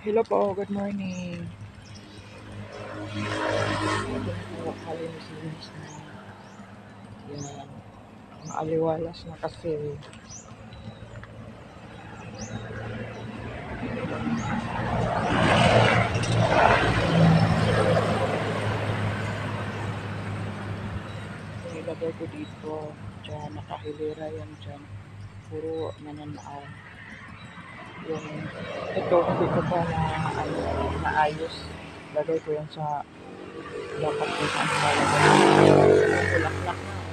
Hello po, good morning. Kalinis-linis na. Yan. Maaliwalas na kasi. Ilagay ko dito. Diyan, nakahilera yan dyan. Puro nananaw. Yung, ito, hindi ko pa na, ano, naayos. Lagay ko yan sa dapat ko saan lalagay. Bulaklak na. oh.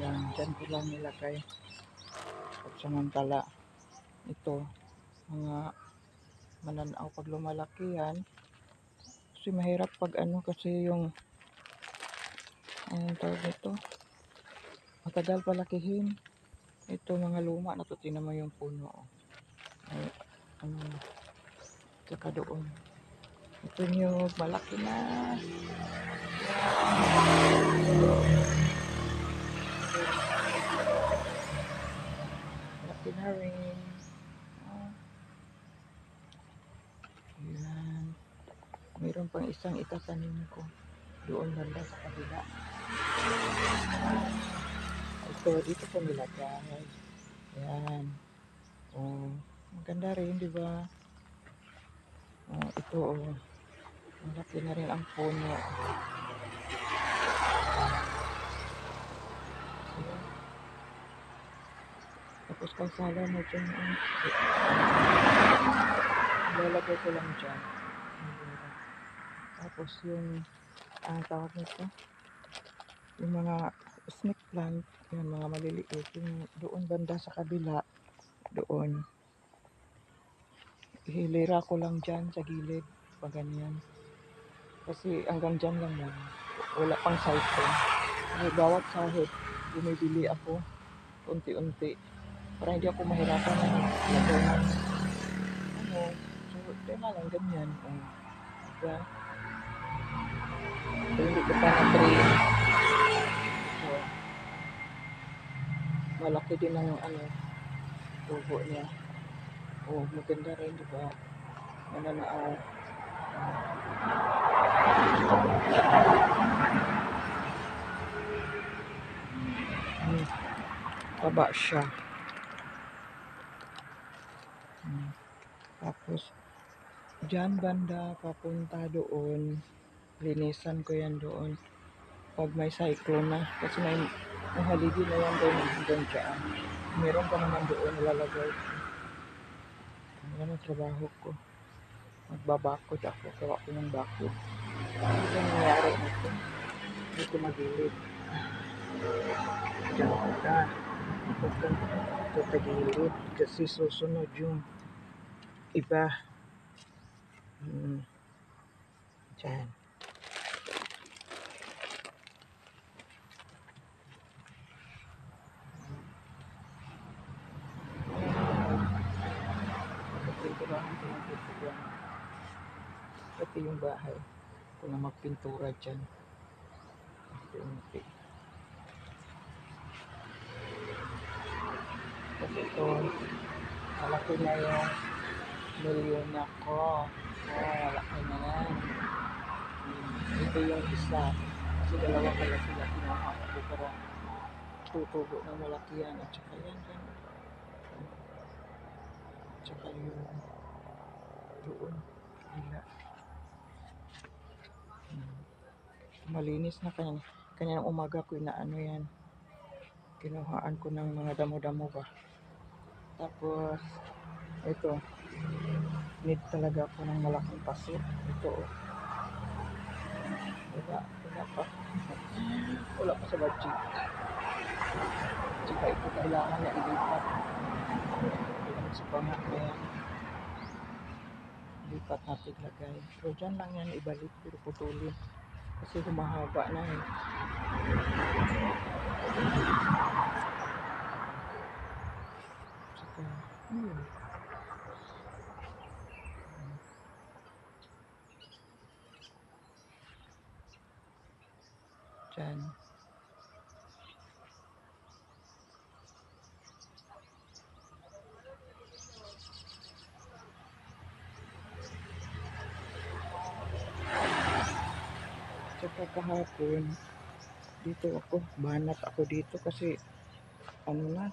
Yan, dyan ko lang nilagay. At samantala, ito, mga mananaw pag lumalaki yan. Kasi mahirap pag ano, kasi yung, anong tawag nito? Matagal palakihin. Ito, mga luma, natutina mo yung puno. oh. Ay, ano, tsaka doon. Ito nyo, malaki na. Malaki na rin. Ayan. Mayroon pang isang itatanim ko. Doon banda sa kabila. Ito, dito ko nilagay. Ayan. Oh, maganda rin, di ba? Oh, ito, oh. Malaki na rin ang puno. Tapos kalsada mo dyan. oh. Lalagay ko lang dyan. Tapos yung, ang tawag nito, yung mga snake plant, yung mga maliliit, yung doon banda sa kabila, doon. Hilera ko lang dyan sa gilid, pag ganyan. Kasi hanggang dyan lang yan. Wala pang siphon. Kasi bawat sahod, bumibili ako unti-unti. Para hindi ako mahirapan na ng ano. So, kaya lang ganyan. Oh. Diba? So, hindi ko pa na-train. So, malaki din ang ano, tubo niya. Oh, maganda rin, di ba? Mananaaw. Hmm. Taba siya. Hmm. Tapos, dyan banda, papunta doon. Linisan ko yan doon. Pag may cyclone na. Kasi may, may haligi na yan doon hanggang dyan. Meron pa naman doon nalalagay. Yan ang trabaho ko. Magbabakod ako. Gawa ko ng bakod. Ano yung nangyari nito? Dito magilid. Diyan ko na. Huwag kang tatagilid. Kasi susunod yung iba. Hmm. Diyan. Pinturahan ko yung pintura. Pati yung bahay. Ito na magpintura dyan. Unti-unti. Kasi ito, malaki na yung milyon ko. Oh, malaki na yan. Ito yung isa. Kasi dalawa pala sila kinuha ko para tutubo ng malaki yan. At saka yan, yan. At saka yung doon. Hila. Hmm. Malinis na kanya. Kanyang umaga ko na ano yan. Kinuhaan ko ng mga damo-damo ba. Tapos, ito. Need talaga ako ng malaking paso. Ito oh. Wala, wala pa. wala pa sa budget. Tsaka ito kailangan na ilipat. Sa yan. Lipat natin lagay. Pero dyan lang yan ibalik. Pero putulin. Kasi humahaba na eh. Tsaka, hmm. Dyan. Saka kahapon, dito ako, banat ako dito kasi ano na,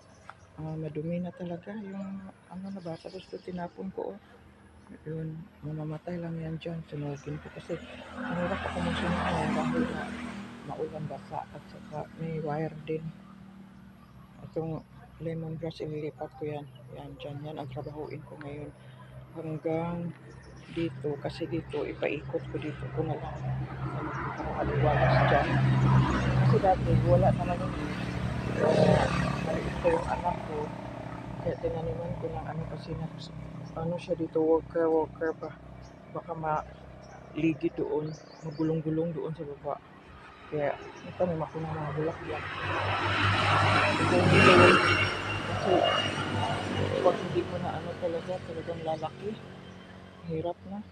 ah, madumi na talaga yung ano na ba, tapos ito tinapon ko oh. Yun, mamamatay lang yan dyan, sunugin ko kasi mahirap ako magsunod na dahil na maulan basa at saka may wire din. Itong lemongrass, ililipat ko yan. Yan, dyan yan ang trabahuin ko ngayon. Hanggang dito, kasi dito, ipaikot ko dito ko na lang. Para maliwalas dyan. Kasi dati, wala naman yun. Ko yung anak ko. Kaya tinaniman ko ng ano kasi na, ano siya dito, worker, worker ba. Baka maligi doon, magulong-gulong doon sa baba. Kaya, natanim ako ng mga bulaklak. Kasi, pag hindi mo na ano talaga, talagang lalaki. Hirap na.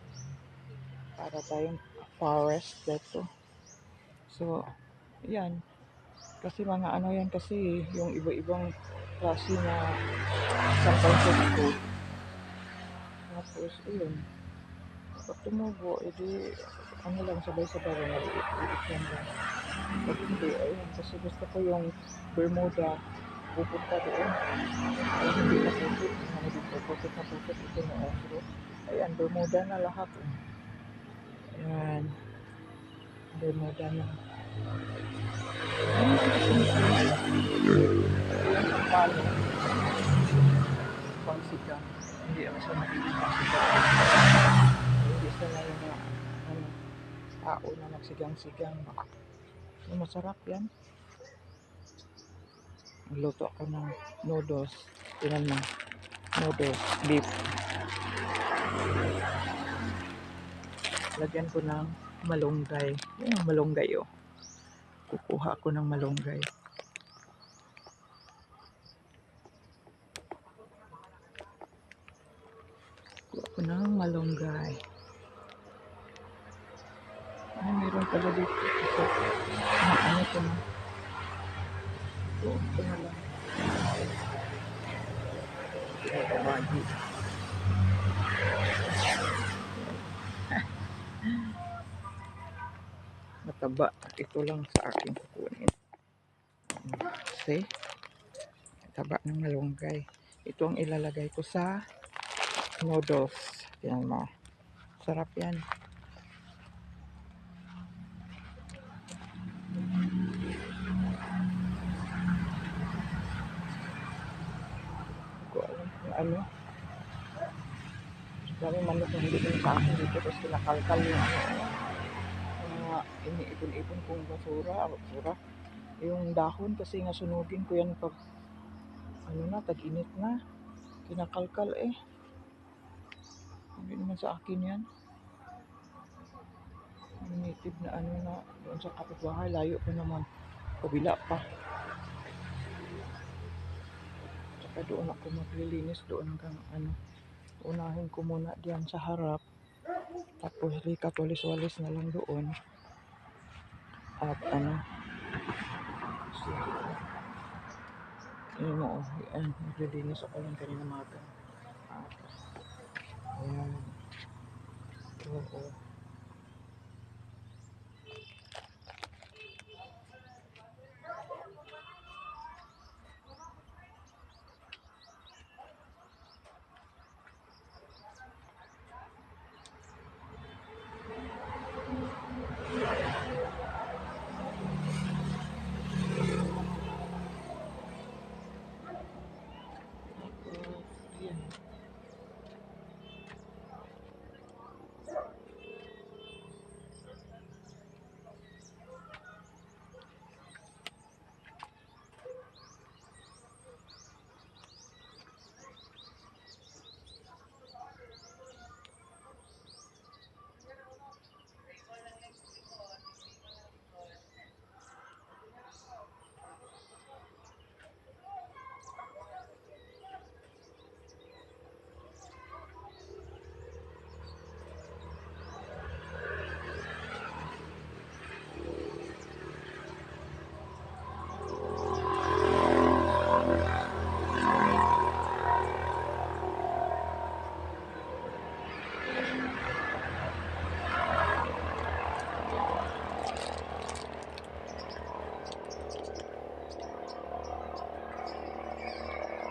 Para tayong forest dito. So, yan. Kasi mga ano yan kasi, yung iba-ibang klase na sampang ko. Tapos, ayun. Pag tumubo, edi, ano lang, sabay-sabay lang, naliit-liit yan lang. Pag hindi, ayun, kasi gusto ko yung Bermuda, pupunta doon. Ay, hindi na puput, ano dito, puput na puput, ito na afro. Ayan, Bermuda na lahat. Ayan. Bermuda na. Palo. Pangsigang. Hindi ako sa magiging pangsigang. Hindi sila yung mga ano, tao na magsigang-sigang. Masarap yan. Luto ako ng noodles. Tinan mo. Noodles. Beef. Lagyan ko ng malunggay. Yan malunggay oh. Kukuha ako ng malunggay. Kuha ko ng malunggay. Ay, meron pala dito. Ito. Ah, ano ko na. Ito, ito na lang. Ito, magi. Mataba. Ito lang sa akin kukunin. See? Taba ng malunggay. Ito ang ilalagay ko sa noodles. Yan mo. Sarap yan. Ano. Dami manok na hindi ko kinakalkal yung ano. Iniipon-ipon kong basura. Basura. Yung dahon kasi nga sunugin ko yan pag ano na, tag-init na. Kinakalkal eh. Hindi naman sa akin yan. Yung native na ano na doon sa kapitbahay, layo pa naman. Kabila pa. Tsaka doon ako maglilinis doon hanggang ano. Unahin ko muna diyan sa harap. Tapos likat walis-walis na lang doon. At ano. Yun oh, ayan, naglilinis ako lang kanina maga. At, ayan. Oo.